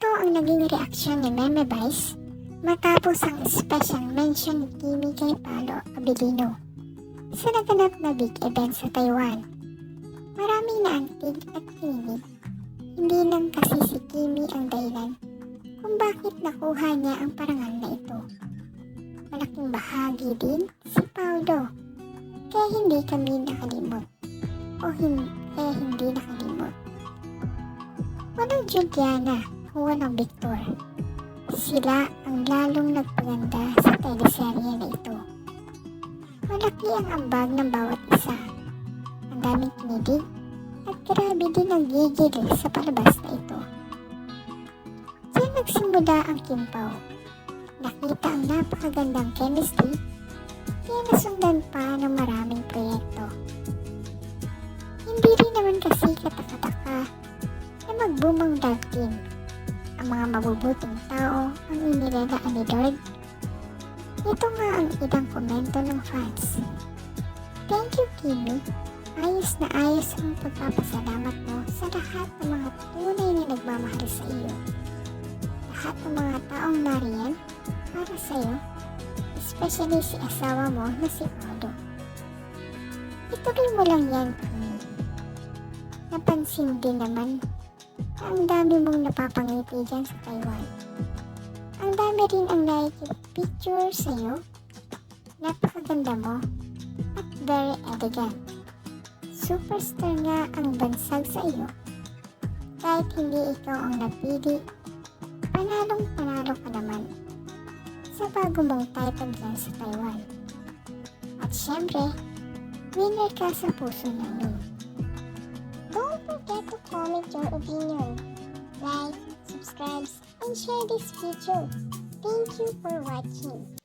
Ito ang naging reaksyon ni Meme Vice matapos ang special mention ni Kimi kay Paolo Abilino sa naganap na big event sa Taiwan. Maraming naantig at kinilig. Hindi lang kasi si Kimi ang dahilan kung bakit nakuha niya ang parangal na ito. Malaking bahagi din si Paolo. Kaya hindi kami nakalimot. O hindi, kaya hindi nakalimot. Walang Juliana, walang Victor. Sila ang lalong nagpaganda sa teleserye na ito. Malaki ang ambag ng bawat isa. Ang daming kinilig at grabe din ang gigil sa palabas na ito. Diyan nagsimula ang kimpaw. Nakita ang napakagandang chemistry kaya nasundan pa ng maraming proyekto. Hindi rin naman kasi katakataka na magbumang love team. Ang mga mabubuting tao ang inilalaan ni Lord. Ito nga ang ilang komento ng fans. Thank you, Kimi. Ayos na ayos ang pagpapasalamat mo sa lahat ng mga tunay na nagmamahal sa iyo. Lahat ng mga taong nariyan para sa iyo, especially si asawa mo na si Aldo. Ituloy mo lang yan, Kimi. Napansin din naman ang dami mong napapangiti dyan sa Taiwan. Ang dami rin ang nakikipicture sa'yo. Napakaganda mo at very elegant. Superstar nga ang bansag sa iyo. Kahit hindi ikaw ang napili, panalong panalo ka naman sa bago mong title dyan sa Taiwan. At syempre, winner ka sa puso namin. Don't forget to your opinion. Like, subscribe, and share this video. Thank you for watching.